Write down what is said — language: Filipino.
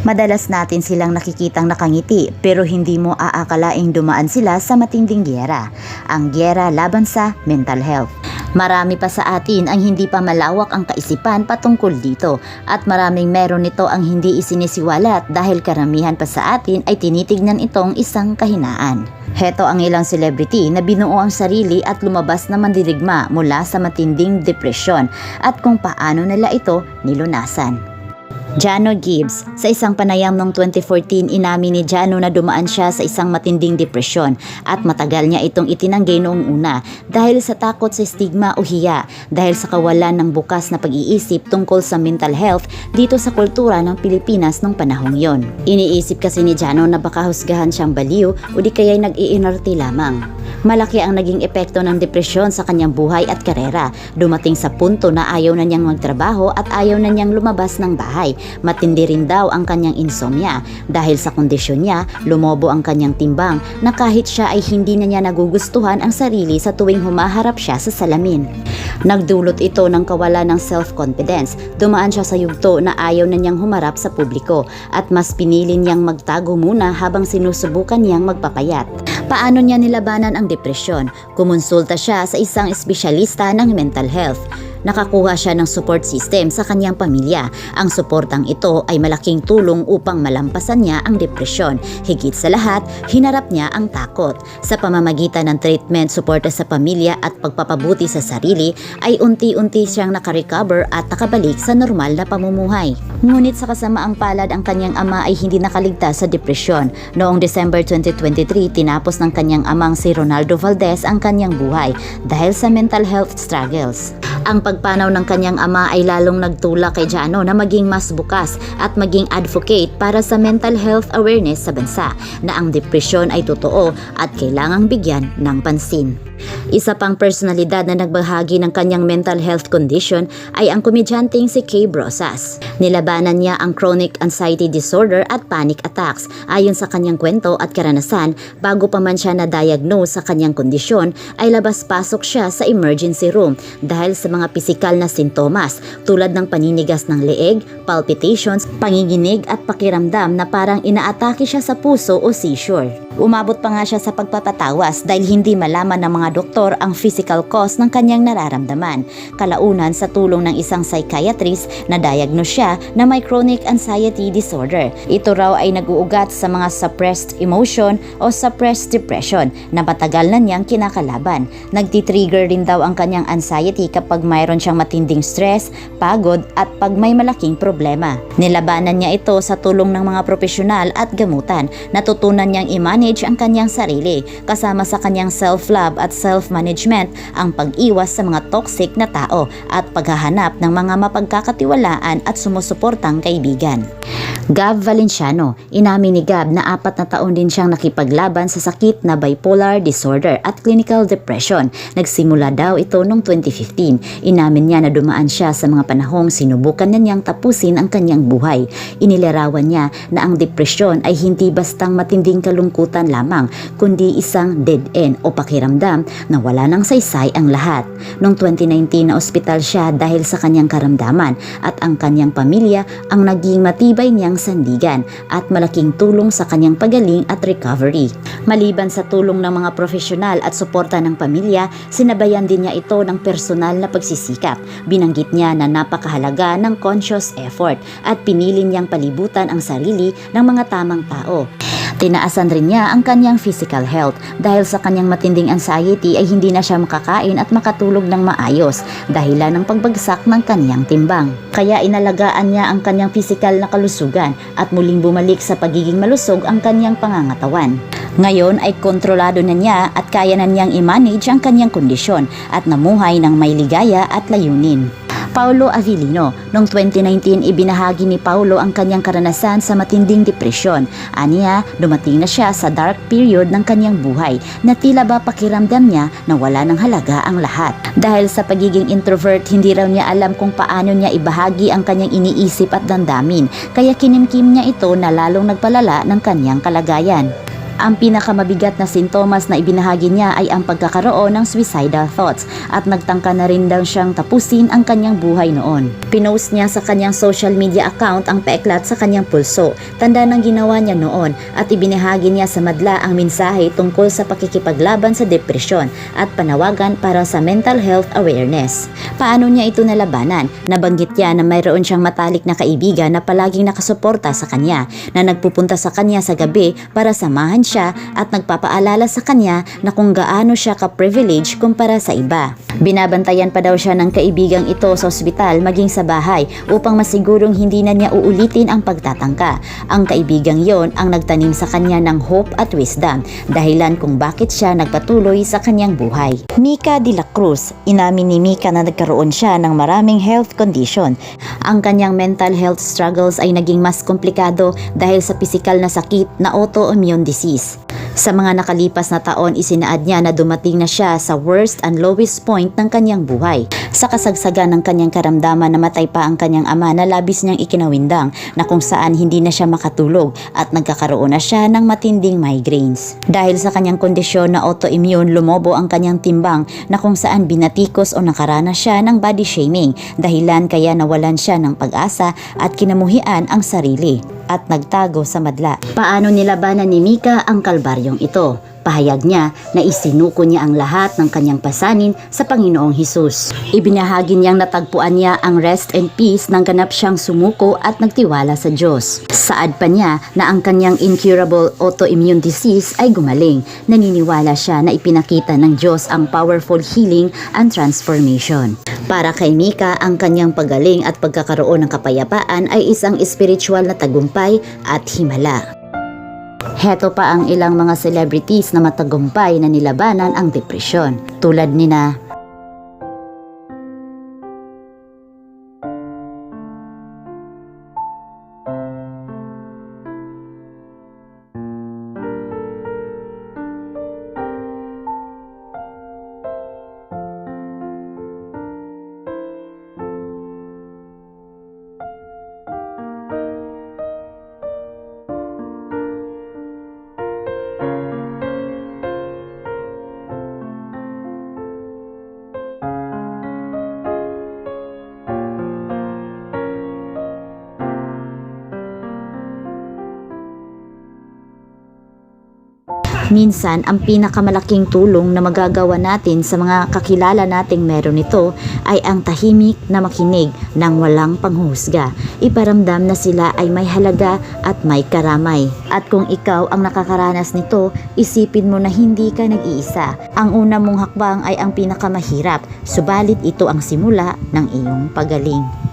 Madalas natin silang nakikitang nakangiti pero hindi mo aakalaing dumaan sila sa matinding gyera. Ang gyera laban sa mental health. Marami pa sa atin ang hindi pa malawak ang kaisipan patungkol dito at maraming meron nito ang hindi isinisiwalat dahil karamihan pa sa atin ay tinitignan itong isang kahinaan. Heto ang ilang celebrity na binuo ang sarili at lumabas na mandirigma mula sa matinding depresyon at kung paano nila ito nilunasan. Jano Gibbs, sa isang panayam noong 2014 inamin ni Jano na dumaan siya sa isang matinding depresyon at matagal niya itong itinanggi noong una dahil sa takot sa stigma o hiya dahil sa kawalan ng bukas na pag-iisip tungkol sa mental health dito sa kultura ng Pilipinas noong panahong yon. Iniisip kasi ni Jano na baka husgahan siyang baliw o di kaya'y nag-iinarte lamang. Malaki ang naging epekto ng depresyon sa kanyang buhay at karera. Dumating sa punto na ayaw na niyang magtrabaho at ayaw na niyang lumabas ng bahay. Matindi rin daw ang kanyang insomnia. Dahil sa kondisyon niya, lumobo ang kanyang timbang na kahit siya ay hindi na niya nagugustuhan ang sarili sa tuwing humaharap siya sa salamin. Nagdulot ito ng kawalan ng self-confidence. Dumaan siya sa yugto na ayaw na niyang humarap sa publiko at mas pinili niyang magtago muna habang sinusubukan niyang magpapayat. Paano niya nilabanan ang depresyon? Kumonsulta siya sa isang espesyalista ng mental health. Nakakuha siya ng support system sa kanyang pamilya. Ang suportang ito ay malaking tulong upang malampasan niya ang depresyon. Higit sa lahat, hinarap niya ang takot. Sa pamamagitan ng treatment, suporta sa pamilya at pagpapabuti sa sarili, ay unti-unti siyang nakarecover at nakabalik sa normal na pamumuhay. Ngunit sa kasamaang palad ang kanyang ama ay hindi nakaligtas sa depresyon. Noong December 2023, tinapos ng kanyang amang si Ronaldo Valdez ang kanyang buhay dahil sa mental health struggles. Ang pagpanaw ng kanyang ama ay lalong nagtulak kay Jano na maging mas bukas at maging advocate para sa mental health awareness sa bansa na ang depresyon ay totoo at kailangang bigyan ng pansin. Isa pang personalidad na nagbahagi ng kanyang mental health condition ay ang komedyanteng si Kay Brosas. Nilabanan niya ang chronic anxiety disorder at panic attacks. Ayon sa kanyang kwento at karanasan, bago pa man siya na-diagnose sa kanyang kondisyon, ay labas-pasok siya sa emergency room dahil sa mga pisikal na sintomas tulad ng paninigas ng leeg, palpitations, panginginig at pakiramdam na parang inaatake siya sa puso o seizure. Umabot pa nga siya sa pagpapatawas dahil hindi malaman ng mga doktor ang physical cause ng kanyang nararamdaman. Kalaunan sa tulong ng isang psychiatrist na diagnose siya na may chronic anxiety disorder. Ito raw ay naguugat sa mga suppressed emotion o suppressed depression na matagal na niyang kinakalaban. Nagtitrigger rin daw ang kanyang anxiety kapag mayroon siyang matinding stress, pagod at pag may malaking problema. Nilabanan niya ito sa tulong ng mga profesional at gamutan. Natutunan niyang i-manage ang kanyang sarili kasama sa kanyang self-love at self-management ang pag-iwas sa mga toxic na tao at paghahanap ng mga mapagkakatiwalaan at sumusuportang kaibigan. Gab Valenciano, inamin ni Gab na apat na taon din siyang nakipaglaban sa sakit na bipolar disorder at clinical depression. Nagsimula daw ito noong 2015. Inamin niya na dumaan siya sa mga panahong sinubukan na niyang tapusin ang kanyang buhay. Inilarawan niya na ang depresyon ay hindi bastang matinding kalungkutan lamang, kundi isang dead end o pakiramdam na wala nang saysay ang lahat. Noong 2019 na ospital siya dahil sa kanyang karamdaman at ang kanyang pamilya ang naging matibay niyang sandigan at malaking tulong sa kanyang pagaling at recovery. Maliban sa tulong ng mga profesional at suporta ng pamilya, sinabayan din niya ito ng personal na pagsisikap. Binanggit niya na napakahalaga ng conscious effort at pinili niyang palibutan ang sarili ng mga tamang tao. Tinaasan rin niya ang kanyang physical health dahil sa kanyang matinding anxiety ay hindi na siya makakain at makatulog ng maayos dahilan ng pagbagsak ng kanyang timbang. Kaya inalagaan niya ang kanyang physical na kalusugan at muling bumalik sa pagiging malusog ang kanyang pangangatawan. Ngayon ay kontrolado na niya at kaya na niyang i-manage ang kanyang kondisyon at namuhay ng may ligaya at layunin. Paulo Avellino. Noong 2019, ibinahagi ni Paulo ang kanyang karanasan sa matinding depresyon. Aniya, dumating na siya sa dark period ng kanyang buhay na tila ba pakiramdam niya na wala ng halaga ang lahat. Dahil sa pagiging introvert, hindi raw niya alam kung paano niya ibahagi ang kanyang iniisip at damdamin, kaya kinimkim niya ito na lalong nagpalala ng kanyang kalagayan. Ang pinakamabigat na sintomas na ibinahagi niya ay ang pagkakaroon ng suicidal thoughts at nagtangka na rin daw siyang tapusin ang kanyang buhay noon. Pinost niya sa kanyang social media account ang paeklat sa kanyang pulso, tanda ng ginawa niya noon at ibinahagi niya sa madla ang mensahe tungkol sa pakikipaglaban sa depresyon at panawagan para sa mental health awareness. Paano niya ito nalabanan? Nabanggit niya na mayroon siyang matalik na kaibigan na palaging nakasuporta sa kanya na nagpupunta sa kanya sa gabi para samahan siya at nagpapaalala sa kanya na kung gaano siya ka-privilege kumpara sa iba. Binabantayan pa daw siya ng kaibigang ito sa ospital maging sa bahay upang masigurong hindi na niya uulitin ang pagtatangka. Ang kaibigang yon ang nagtanim sa kanya ng hope at wisdom dahilan kung bakit siya nagpatuloy sa kanyang buhay. Mika de la Cruz, inamin ni Mika na nagkaroon siya ng maraming health condition. Ang kanyang mental health struggles ay naging mas komplikado dahil sa pisikal na sakit na autoimmune disease. Sa mga nakalipas na taon, isinaad niya na dumating na siya sa worst and lowest point ng kanyang buhay. Sa kasagsagan ng kanyang karamdaman, namatay pa ang kanyang ama na labis niyang ikinawindang na kung saan hindi na siya makatulog at nagkakaroon na siya ng matinding migraines. Dahil sa kanyang kondisyon na autoimmune, lumobo ang kanyang timbang na kung saan binatikos o nakaranas siya ng body shaming dahilan kaya nawalan siya ng pag-asa at kinamuhian ang sarili at nagtago sa madla. Paano nilabanan ni Mika ang kalbaryong ito? Pahayag niya na isinuko niya ang lahat ng kanyang pasanin sa Panginoong Hesus. Ibinahagi niyang natagpuan niya ang rest and peace nang ganap siyang sumuko at nagtiwala sa Diyos. Saad pa niya na ang kanyang incurable autoimmune disease ay gumaling. Naniniwala siya na ipinakita ng Diyos ang powerful healing and transformation. Para kay Mika, ang kanyang pagaling at pagkakaroon ng kapayapaan ay isang spiritual na tagumpay at himala. Heto pa ang ilang mga celebrities na matagumpay na nilabanan ang depresyon. Tulad ni na Minsan, ang pinakamalaking tulong na magagawa natin sa mga kakilala nating meron nito ay ang tahimik na makinig ng walang panghusga. Iparamdam na sila ay may halaga at may karamay. At kung ikaw ang nakakaranas nito, isipin mo na hindi ka nag-iisa. Ang una mong hakbang ay ang pinakamahirap, subalit ito ang simula ng iyong pagaling.